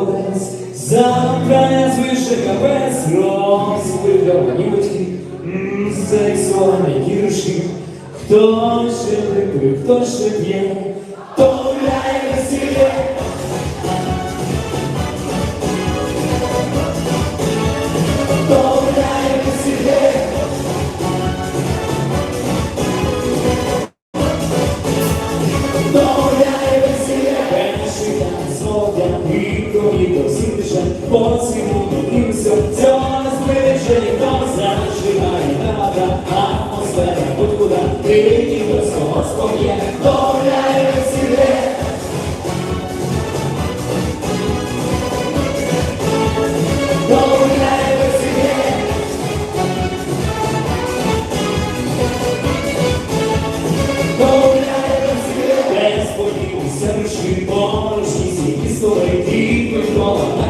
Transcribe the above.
молодець, завтра не звише капець, розпильовані батьки, м, сексуальні вірші, хто ще випив, хто ще п'є, то гуляє відповідно всім лише по цьому дивимся, цього не збереже ніхто, зажигає рада, атмосфера, будь-куди, ти і без кого спом'є, порожні, всі історії, ти прикола,